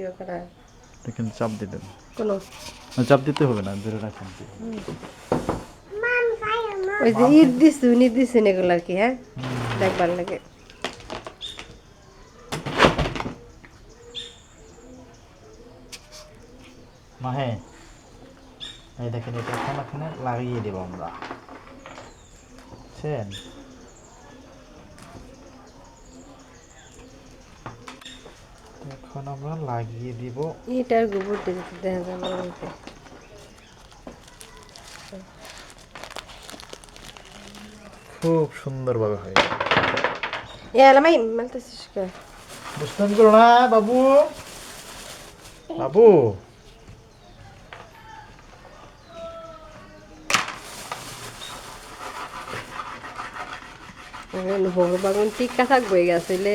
Video করা এখানে চাপ দিলেন কোনো চাপ দিতে হবে না ধরে রাখেন ওই যে ঈদ দিছু ঈদ দিছুন এগুলো আর কি হ্যাঁ? দেখবার লাগে। মাহে এই দেখেন এটা এখন এখানে লাগিয়ে দেবো আমরা। বুঝছেন? এখন আমরা লাগিয়ে দিব। ইটার গোবর দেখা যাবে বলতে খুব সুন্দরভাবে হয় এ আলামাই মালতেছিস কে? দুষ্টামি করো না বাবু। বাবু। বড় বাগুন টিকা থাকব গেছিলে?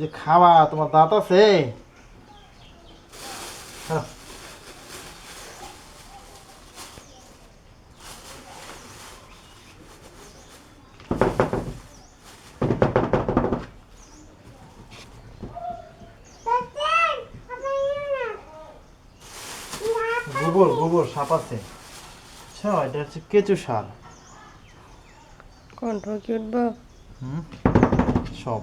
যে খাওয়া তোমার দাঁত আছে? খাও। গোবর গোবর সাপ আছে। আচ্ছা এটা হচ্ছে কেঁচু সার। কণ্ঠ কি উঠবো হুম? সব।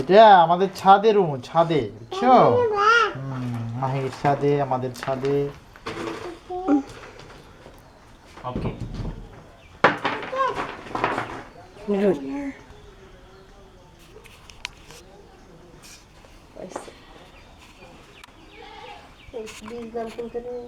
এটা আমাদের ছাদে রুম ছাদে বুঝছ? মাহির ছাদে আমাদের ছাদে। ওকে। বীজ দাম কিনতে নেই